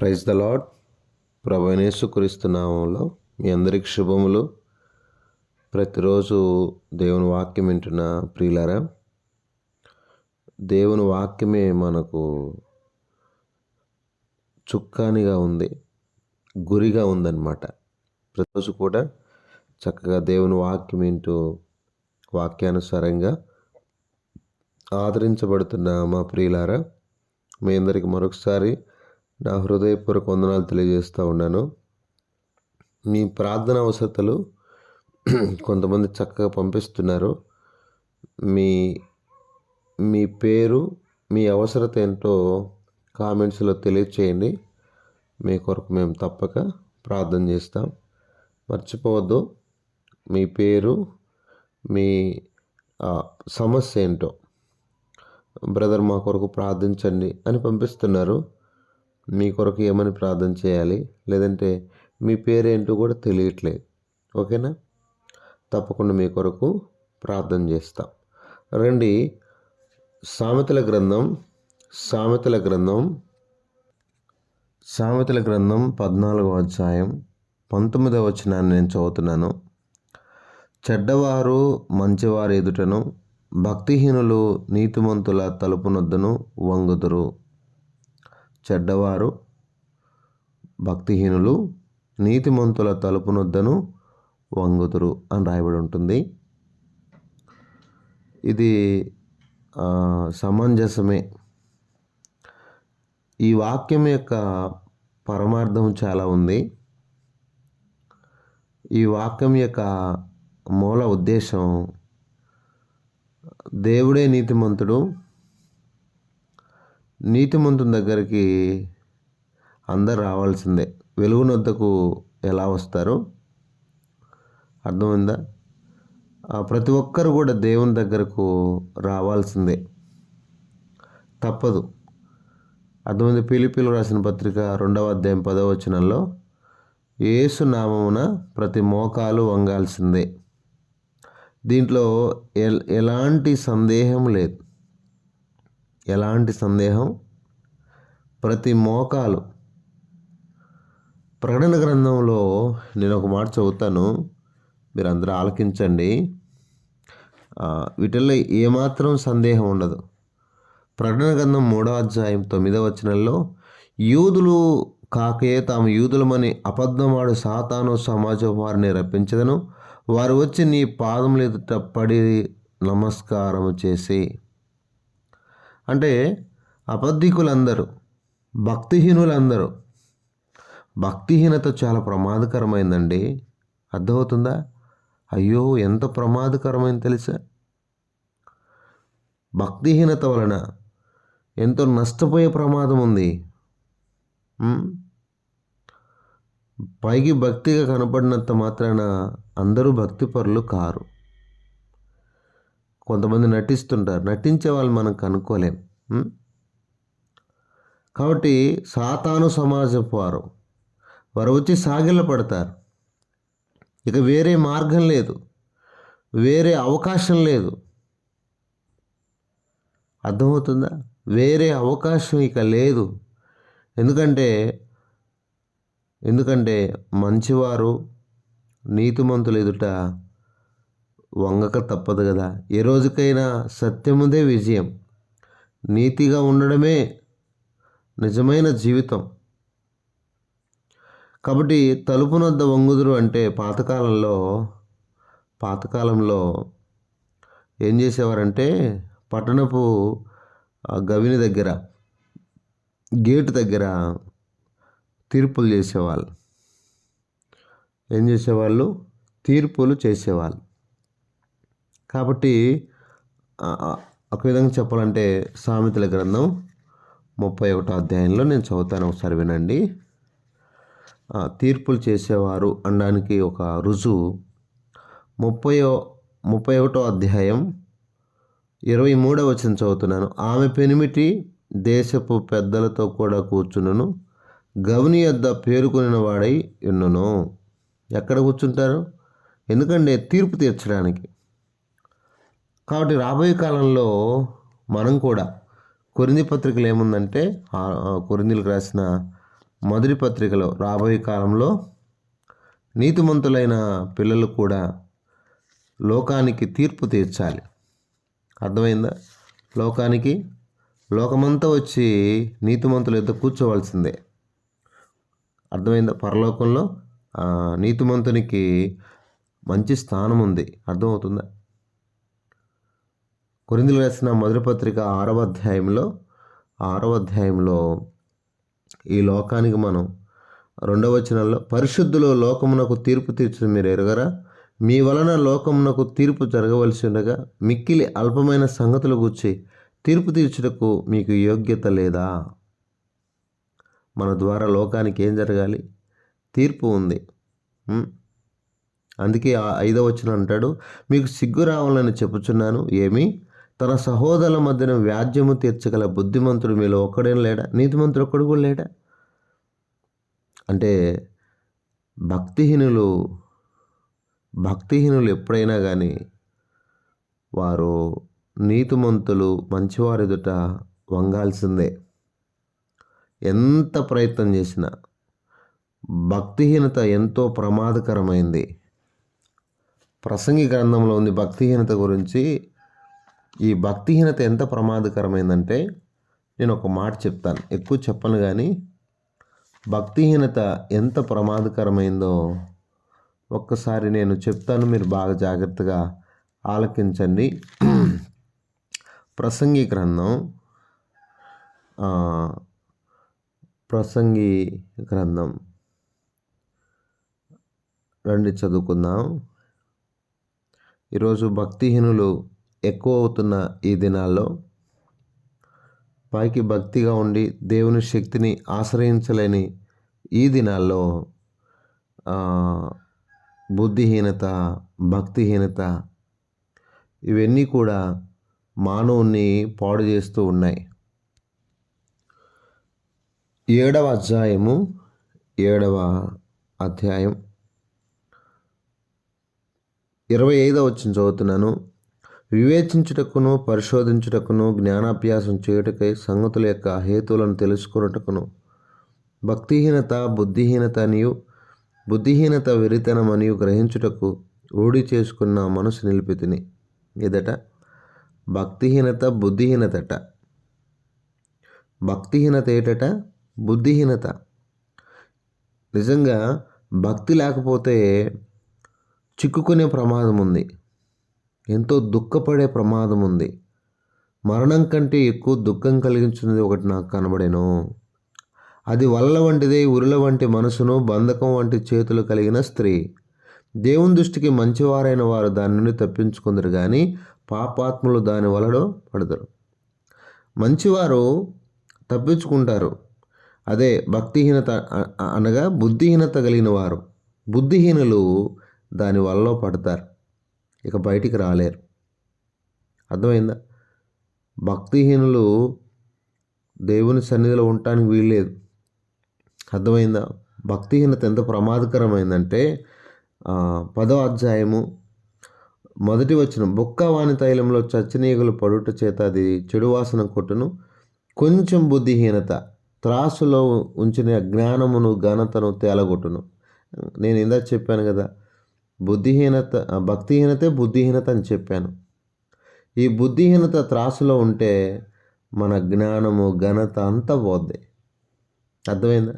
Praise the Lord ప్రభనేసుకరిస్తున్నాములో మీ అందరికి శుభములు. ప్రతిరోజు దేవుని వాక్యం వింటున్న ప్రియులారా దేవుని వాక్యమే మనకు చుక్కానిగా ఉంది గురిగా ఉందన్నమాట. ప్రతిరోజు కూడా చక్కగా దేవుని వాక్యం వింటూ వాక్యానుసారంగా ఆదరించబడుతున్న మా ప్రియులారా మీ అందరికి మరొకసారి నా హృదయపూర్వక వందనాలు తెలియజేస్తూ ఉన్నాను. మీ ప్రార్థన అవసరతలు కొంతమంది చక్కగా పంపిస్తున్నారు. మీ మీ పేరు మీ అవసరత ఏంటో కామెంట్స్లో తెలియచేయండి. మీ కొరకు మేము తప్పక ప్రార్థన చేస్తాం. మర్చిపోవద్దు. మీ పేరు మీ సమస్య ఏంటో బ్రదర్ మా కొరకు ప్రార్థించండి అని పంపిస్తున్నారు. మీ కొరకు ఏమని ప్రార్థన చేయాలి? లేదంటే మీ పేరేంటో కూడా తెలియట్లేదు. ఓకేనా? తప్పకుండా మీ కొరకు ప్రార్థన చేస్తాం. రండి. సామెతల గ్రంథం సామెతల గ్రంథం సామెతల గ్రంథం పద్నాలుగో అధ్యాయం పంతొమ్మిదవ వచనాన్ని నేను చదువుతున్నాను. చెడ్డవారు మంచివారి ఎదుటను భక్తిహీనులు నీతిమంతుల తలుపునొద్దను వంగుదురు. చెడ్డవారు భక్తిహీనులు నీతిమంతుల తలుపునొద్దను వంగుతురు అని రాయబడి ఉంటుంది. ఇది సమంజసమే. ఈ వాక్యం యొక్క పరమార్థం చాలా ఉంది. ఈ వాక్యం యొక్క మూల ఉద్దేశం దేవుడే నీతిమంతుడు నీతిమంతుని దగ్గరికి అందరు రావాల్సిందే. వెలుగునొద్దకు ఎలా వస్తారో? అర్థమైందా? ప్రతి ఒక్కరు కూడా దేవుని దగ్గరకు రావాల్సిందే. తప్పదు. అర్థమైంది? పిలిపిలు రాసిన పత్రిక రెండవ అధ్యాయం పదవ వచనంలో ఏసు నామమున ప్రతి మోకాలు వంగాల్సిందే. దీంట్లో ఎలాంటి సందేహం లేదు. ఎలాంటి సందేహం? ప్రతి మోకాలు. ప్రకటన గ్రంథంలో నేను ఒక మాట చదువుతాను. మీరు అందరూ ఆలకించండి వీటిల్లో ఏమాత్రం సందేహం ఉండదు. ప్రకటన గ్రంథం మూడో అధ్యాయం తొమ్మిదవ వచనంలో యూదులు కాకే తాము యూదులమని అబద్ధమాడు సాతాను సమాజం వారిని రప్పించదను. వారు వచ్చి నీ పాదములు ఎదుట పడి నమస్కారం చేసి అంటే అబద్ధికులందరూ భక్తిహీనులందరూ. భక్తిహీనత చాలా ప్రమాదకరమైందండి. అర్థమవుతుందా? అయ్యో ఎంత ప్రమాదకరమైంది తెలుసా? భక్తిహీనత వలన ఎంతో నష్టపోయే ప్రమాదం ఉంది పైకి భక్తిగా కనపడినంత మాత్రాన అందరూ భక్తిపరులు కారు. కొంతమంది నటిస్తుంటారు. నటించే వాళ్ళు మనం కనుక్కోలేం. కాబట్టి సాతాను సమాజపు వారు. వారు వచ్చి సాగిల పడతారు. ఇక వేరే మార్గం లేదు. వేరే అవకాశం లేదు. అర్థమవుతుందా? వేరే అవకాశం ఇక లేదు. ఎందుకంటే ఎందుకంటే మంచివారు నీతిమంతులు ఎదుట వంగక తప్పదు కదా. ఏ రోజుకైనా సత్యముదే విజయం. నీతిగా ఉండడమే నిజమైన జీవితం. కాబట్టి తలుపునొద్ద వంగుదురు అంటే పాతకాలంలో పాతకాలంలో ఏం చేసేవారంటే పట్టణపు ఆ గవిని దగ్గర గేటు దగ్గర తీర్పులు చేసేవాళ్ళు. ఏం చేసేవాళ్ళు? తీర్పులు చేసేవాళ్ళు. కాబట్టి ఒక విధంగా చెప్పాలంటే సామెతల గ్రంథం ముప్పై ఒకటో అధ్యాయంలో నేను చదువుతాను ఒకసారి వినండి. తీర్పులు చేసేవారు అనడానికి ఒక రుజువు. ముప్పై ముప్పై ఒకటో అధ్యాయం ఇరవై మూడో వచ్చిన చదువుతున్నాను. ఆమె పెనిమిటి దేశపు పెద్దలతో కూడా కూర్చున్నను గవని యొద్ద పేరుకొనిన వాడై ఉన్నను. ఎక్కడ కూర్చుంటారు? ఎందుకంటే తీర్పు తీర్చడానికి. కాబట్టి రాబోయే కాలంలో మనం కూడా కొరింది పత్రికలు ఏముందంటే కొరిందులకు రాసిన మొదటి పత్రికలో రాబోయే కాలంలో నీతిమంతులైన పిల్లలు కూడా లోకానికి తీర్పు తీర్చాలి. అర్థమైందా? లోకానికి లోకమంతా వచ్చి నీతిమంతుల యొక్క కూర్చోవలసిందే. అర్థమైందా? పరలోకంలో నీతిమంతునికి మంచి స్థానం ఉంది అర్థమవుతుందా? కొరిందులు రాసిన మొదటి పత్రిక ఆరవ అధ్యాయంలో ఆరవ అధ్యాయంలో ఈ లోకానికి మనం రెండవ వచనంలో పరిశుద్ధులు లోకమునకు తీర్పు తీర్చడం మీరు ఎరగరా? మీ వలన లోకమునకు తీర్పు జరగవలసి ఉండగా మిక్కిలి అల్పమైన సంగతులు గుర్చి తీర్పు తీర్చుటకు మీకు యోగ్యత లేదా? మన ద్వారా లోకానికి ఏం జరగాలి? తీర్పు ఉంది. అందుకే ఐదవ వచ్చిన అంటాడు మీకు సిగ్గు రావాలని చెప్పుచున్నాను ఏమి? తన సహోదరుల మధ్యన వ్యాజ్యము తీర్చగల బుద్ధిమంతుడు మీలో ఒక్కడేం లేడా? నీతిమంతుడు ఒక్కడు కూడా లేడా? అంటే భక్తిహీనులు భక్తిహీనులు ఎప్పుడైనా కానీ వారు నీతిమంతులు మంచివారి ఎదుట వంగాల్సిందే. ఎంత ప్రయత్నం చేసినా భక్తిహీనత ఎంతో ప్రమాదకరమైంది. ప్రసంగి గ్రంథంలో ఉంది భక్తిహీనత గురించి. ఈ భక్తిహీనత ఎంత ప్రమాదకరమైందంటే నేను ఒక మాట చెప్తాను. ఎక్కువ చెప్పను కానీ భక్తిహీనత ఎంత ప్రమాదకరమైందో ఒక్కసారి నేను చెప్తాను. మీరు బాగా జాగ్రత్తగా ఆలకించండి. ప్రసంగి గ్రంథం ప్రసంగి గ్రంథం. రండి చదువుకుందాం. ఈరోజు భక్తిహీనులు ఎక్కువ అవుతున్న ఈ దినాల్లో పైకి భక్తిగా ఉండి దేవుని శక్తిని ఆశ్రయించలేని ఈ దినాల్లో బుద్ధిహీనత భక్తిహీనత ఇవన్నీ కూడా మానవుణ్ణి పాడు చేస్తూ ఉన్నాయి. ఏడవ అధ్యాయము ఏడవ అధ్యాయం. ఇరవై ఐదవ వచ్చిన చదువుతున్నాను. వివేచించుటకును పరిశోధించుటకును జ్ఞానాభ్యాసం చేయుటకై సంగతుల యొక్క హేతువులను తెలుసుకున్నటకును భక్తిహీనత బుద్ధిహీనత అనియు బుద్ధిహీనత వెరితనమనియు గ్రహించుటకు రూఢి చేసుకున్న మనసు నిలిపితిని ఇదట భక్తిహీనత బుద్ధిహీనతట. భక్తిహీనత ఏటట? బుద్ధిహీనత. నిజంగా భక్తి లేకపోతే చిక్కుకునే ప్రమాదం ఉంది ఎంతో దుఃఖపడే ప్రమాదం ఉంది. మరణం కంటే ఎక్కువ దుఃఖం కలిగించున్నది ఒకటి నాకు కనబడేను. అది వల్ల వంటిదే ఉరుల వంటి మనసును బంధకం వంటి చేతులు కలిగిన స్త్రీ. దేవుని దృష్టికి మంచివారైన వారు దాని నుండి తప్పించుకుందరు కానీ పాపాత్ములు దాని వలలో పడతారు మంచివారు తప్పించుకుంటారు. అదే భక్తిహీనత అనగా బుద్ధిహీనత కలిగిన వారు. బుద్ధిహీనులు దాని వల్ల పడతారు. ఇక బయటికి రాలేరు. అర్థమైందా? భక్తిహీనులు దేవుని సన్నిధిలో ఉండటానికి వీల్లేదు. అర్థమైందా? భక్తిహీనత ఎంత ప్రమాదకరమైందంటే పదో అధ్యాయము మొదటి వచ్చిన బొక్క వాణి తైలంలో చచ్చనీగులు పడుట చేత అది చెడు వాసన కొట్టును. కొంచెం బుద్ధిహీనత త్రాసులో ఉంచిన జ్ఞానమును ఘనతను తేలగొట్టును. నేను ఇందాక చెప్పాను కదా బుద్ధిహీనత ఆ, భక్తిహీనతే బుద్ధిహీనత అని చెప్పాను. ఈ బుద్ధిహీనత త్రాసులో ఉంటే మన జ్ఞానము ఘనత అంతా పోద్ది. అర్థమైందా?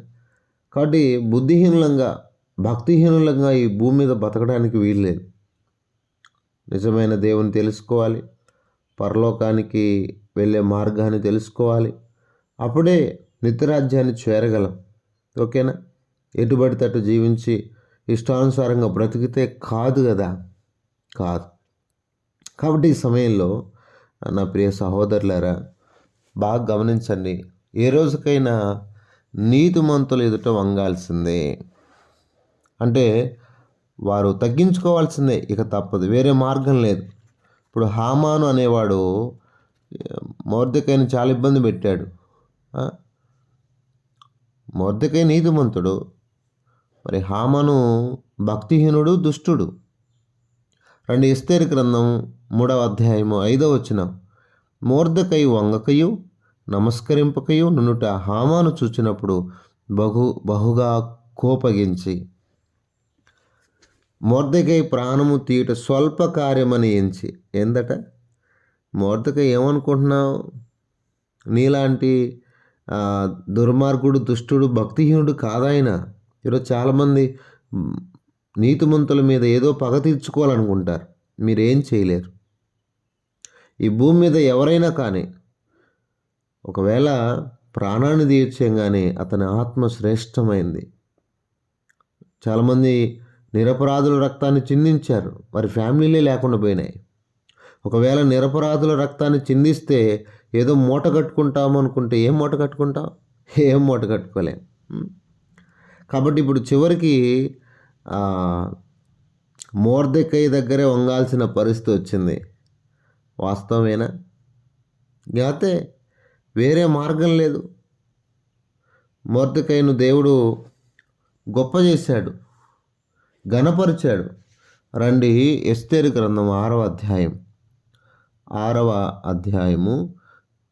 కాబట్టి బుద్ధిహీనులంగా భక్తిహీనులంగా ఈ భూమి మీద బతకడానికి వీల్లేదు నిజమైన దేవుని తెలుసుకోవాలి. పరలోకానికి వెళ్ళే మార్గాన్ని తెలుసుకోవాలి. అప్పుడే నిత్యరాజ్యాన్ని చేరగలం. ఓకేనా? ఎటు పడితే అటు జీవించి ఇష్టానుసారంగా బ్రతికితే కాదు కదా. కాదు. కాబట్టి ఈ సమయంలో నా ప్రియ సహోదరులారా బాగా గమనించండి. ఏ రోజుకైనా నీతిమంతులు ఎదుట వంగాల్సిందే. అంటే వారు తగ్గించుకోవాల్సిందే. ఇక తప్పదు. వేరే మార్గం లేదు. ఇప్పుడు హామాను అనేవాడు మోర్దకైని చాలా ఇబ్బంది పెట్టాడు. ఆ? నీతిమంతుడు. మరి హామను భక్తిహీనుడు దుష్టుడు. రెండు ఇస్తేరు గ్రంథం మూడవ అధ్యాయము ఐదవ వచ్చిన మోర్దకై వంగకయు నమస్కరింపకయు నునుట హామాను చూచినప్పుడు బహు బహుగా కోపగించి. మోర్దకై ప్రాణము తీయుట స్వల్ప కార్యమని ఎంచి. ఏందట? మొర్దకై ఏమనుకుంటున్నావు? నీలాంటి దుర్మార్గుడు దుష్టుడు భక్తిహీనుడు కాదాయన. ఈరోజు చాలామంది నీతిమంతుల మీద ఏదో పగ తీర్చుకోవాలనుకుంటారు. మీరేం చేయలేరు. ఈ భూమి మీద ఎవరైనా కానీ ఒకవేళ ప్రాణాన్ని తీర్చేయంగానే అతని ఆత్మ శ్రేష్టమైంది. చాలామంది నిరపరాధుల రక్తాన్ని చిందించారు. వారి ఫ్యామిలీలే లేకుండా పోయినాయి. ఒకవేళ నిరపరాధుల రక్తాన్ని చిందిస్తే ఏదో మూట కట్టుకుంటాం అనుకుంటే ఏం మూట కట్టుకుంటాం ఏం మూట కట్టుకోలేం. కాబట్టి ఇప్పుడు చివరికి మోర్దెక్కయ్య దగ్గరే వంగాల్సిన పరిస్థితి వచ్చింది. వాస్తవమేనా? లేకపోతే వేరే మార్గం లేదు. మోర్దెక్కయ్యను దేవుడు గొప్ప చేశాడు ఘనపరిచాడు. రండి ఎస్తేరు గ్రంథం ఆరవ అధ్యాయం. ఆరవ అధ్యాయము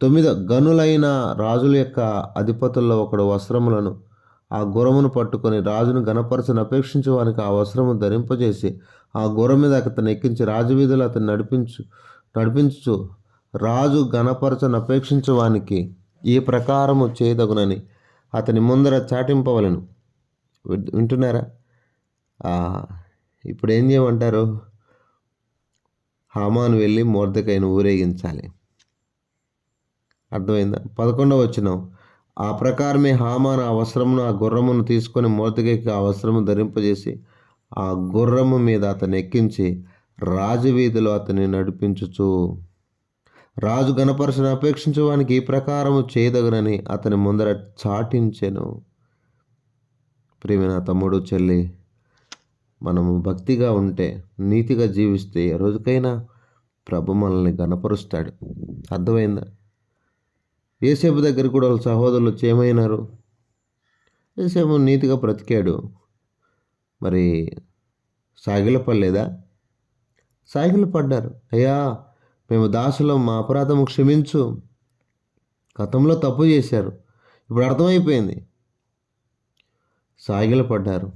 తొమ్మిదో గనులైన రాజుల యొక్క అధిపతుల్లో ఒకడు వస్త్రములను ఆ గుర్రమును పట్టుకొని రాజును గణపరచని అపేక్షించి వానికి ఆ వస్త్రము ధరింపజేసి ఆ గుర్రం మీద అతను ఎక్కించి రాజవీధులు అతను నడిపించు నడిపించు రాజు గణపరచని అపేక్షించు వానికి ఈ ప్రకారము చేయదగునని అతని ముందర చాటింపవలను. వింటున్నారా? ఇప్పుడు ఏం చేయమంటారు? హామాను వెళ్ళి మోర్దకైన ఊరేగించాలి. అర్థమైందా? పదకొండవ వచ్చినాం ఆ ప్రకారమే హామాను ఆ వస్త్రమును ఆ గుర్రమును తీసుకొని మోర్దకైకి ఆ వస్త్రము ధరింపజేసి ఆ గుర్రము మీద అతను ఎక్కించి రాజవీధిలో అతన్ని నడిపించుచు. రాజు గణపరచని అపేక్షించడానికి ఈ ప్రకారము చేయదగనని అతని ముందర చాటించెను. ప్రియమైన తమ్ముడు చెల్లి మనము భక్తిగా ఉంటే నీతిగా జీవిస్తే ఏ రోజుకైనా ప్రభు మనల్ని గణపరుస్తాడు అర్థమైందా? ఏసేపు దగ్గర కూడా వాళ్ళ సహోదరులు వచ్చి ఏమైనారు ఏసేపు నీతిగా బ్రతికాడు. మరి సాగిలపడలేదా? సాగిలపడ్డారు. అయ్యా మేము దాసులం మా అపరాధము క్షమించు. గతంలో తప్పు చేశారు. ఇప్పుడు అర్థమైపోయింది. సాగిలపడ్డారు.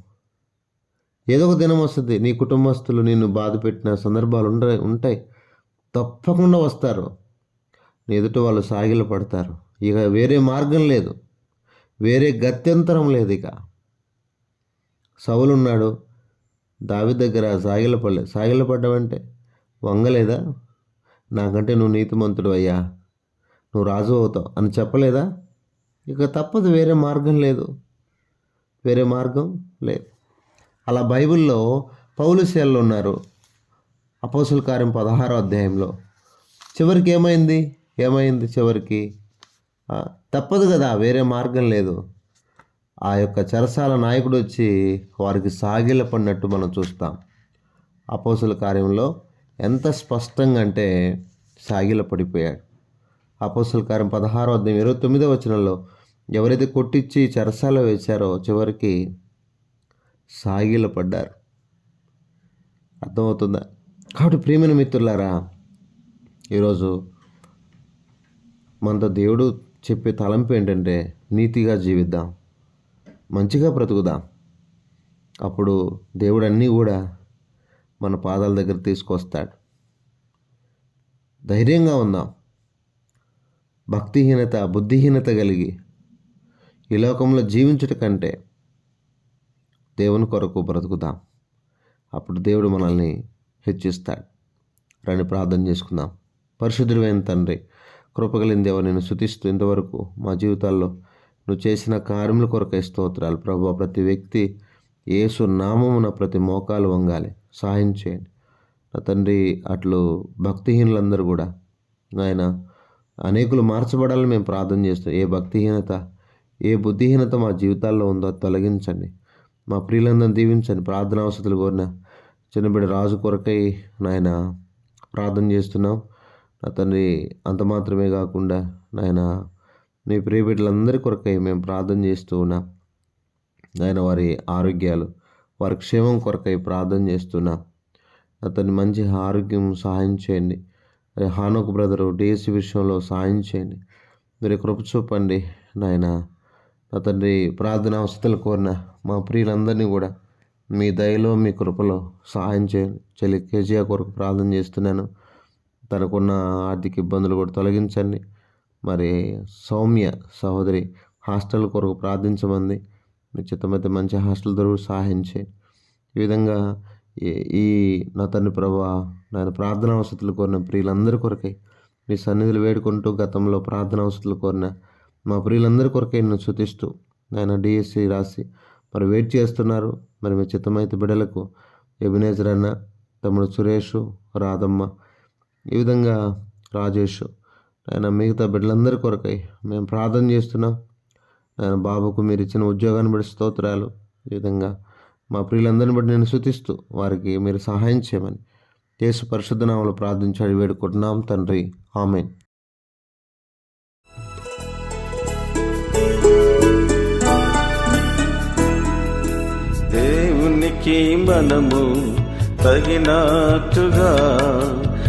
ఏదో ఒక దినం వస్తుంది. నీ కుటుంబస్తులు నిన్ను బాధ పెట్టిన సందర్భాలు ఉండ ఉంటాయి. తప్పకుండా వస్తారు. ఎదుట వాళ్ళు సాగిల పడతారు. ఇక వేరే మార్గం లేదు. వేరే గత్యంతరం లేదు ఇక. సవులున్నాడు దావి దగ్గర సాగిల పడలే. సాగిల పడ్డావంటే వంగలేదా? నాకంటే నువ్వు నీతిమంతుడు అయ్యా. నువ్వు రాజు అవుతావు అని చెప్పలేదా? ఇక తప్పదు. వేరే మార్గం లేదు. వేరే మార్గం లేదు. అలా బైబిల్లో పౌలుసేళ్ళు ఉన్నారు. అపోసుల కార్యం పదహారో అధ్యాయంలో. చివరికి ఏమైంది? ఏమైంది చివరికి? తప్పదు కదా వేరే మార్గం లేదు. ఆ యొక్క చెరసాల నాయకుడు వచ్చి వారికి సాగిల పడినట్టు మనం చూస్తాం. అపోసుల కార్యంలో ఎంత స్పష్టంగా అంటే సాగిల పడిపోయాడు అపోసుల కార్యం పదహారో అధ్యాయం ఇరవై తొమ్మిదో వచనంలో ఎవరైతే కొట్టించి చెరసాల వేశారో చివరికి సాగిల పడ్డారు అర్థమవుతుందా? కాబట్టి ప్రియమైన మిత్రులారా ఈరోజు మనతో దేవుడు చెప్పే తలంపు ఏంటంటే నీతిగా జీవిద్దాం. మంచిగా బ్రతుకుదాం. అప్పుడు దేవుడు అన్నీ కూడా మన పాదాల దగ్గర తీసుకొస్తాడు. ధైర్యంగా ఉందాం. భక్తిహీనత బుద్ధిహీనత కలిగి ఈ లోకంలో జీవించుట కంటే దేవుని కొరకు బ్రతుకుదాం. అప్పుడు దేవుడు మనల్ని హెచ్చిస్తాడు. రండి ప్రార్థన చేసుకుందాం. పరిశుద్ధుడైన తండ్రి కృపగలిన దేవ నేను శుతిస్తూ ఇంతవరకు మా జీవితాల్లో నువ్వు చేసిన కార్యముల కొరకై స్తోత్రాలు. ప్రభు ప్రతి వ్యక్తి యేసు నామమున ప్రతి మోకాలు వంగాలి. సహాయం చేయండి. నా తండ్రి అట్లు భక్తిహీనులందరూ కూడా ఆయన అనేకులు మార్చబడాలని మేము ప్రార్థన చేస్తాం ఏ భక్తిహీనత ఏ బుద్ధిహీనత మా జీవితాల్లో ఉందో తొలగించండి. మా ప్రియులందరిని దీవించండి. ప్రార్థన అవసరాలు కోరిన చిన్నబిడ్డ రాజు కొరకై నాయన ప్రార్థన చేస్తున్నాం. నా తండ్రి అంత మాత్రమే కాకుండా నాయన నీ ప్రియబిడ్డలందరి కొరకై మేము ప్రార్థన చేస్తూ ఆయన నాయన వారి ఆరోగ్యాలు వారి క్షేమం కొరకై ప్రార్థన చేస్తున్నా అతని మంచి ఆరోగ్యం సహాయం చేయండి. అదే హానోక్ బ్రదరు డేసి విషయంలో సహాయం చేయండి. మీరు కృప చూపండి నాయన. నా తండ్రి ప్రార్థన అవసరాలు కోరిన మా ప్రియులందరినీ కూడా మీ దయలో మీ కృపలో సహాయం చేయండి. చెల్లి కేజీఆర్ కొరకు ప్రార్థన చేస్తున్నాను. తనకున్న ఆర్థిక ఇబ్బందులు కూడా తొలగించండి. మరి సౌమ్య సహోదరి హాస్టల్ కొరకు ప్రార్థించమంది. మీ చిత్తమైతే మంచి హాస్టల్ దొరకు సహాయించి. ఈ విధంగా ఈ- నా తండ్రి ప్రభా నేను ప్రార్థన వసతులు కోరిన ప్రియులందరి కొరకై మీ సన్నిధులు వేడుకుంటూ గతంలో ప్రార్థన వసతులు కోరిన మా ప్రియులందరి కొరకై నేను శుతిస్తూ నేను డిఎస్సి రాసి మరి వెయిట్ చేస్తున్నారు. మరి మీ చిత్తమైతే బిడ్డలకు ఎబినేజర్ అన్న తమ్ముడు సురేష్ రాధమ్మ ఈ విధంగా రాజేష్ ఆయన మిగతా బిడ్డలందరి కొరకై మేము ప్రార్థన చేస్తున్నాం. ఆయన బాబుకు మీరు ఇచ్చిన ఉద్యోగాన్ని బట్టి స్తోత్రాలు. ఈ విధంగా మా ప్రియులందరిని బట్టి నేను శుతిస్తూ వారికి మీరు సహాయం చేయమని యేసు పరిశుద్ధనామలు ప్రార్థించాడు వేడుకుంటున్నాం తండ్రి. ఆమెన్. దేవునికి మనము తగినట్టుగా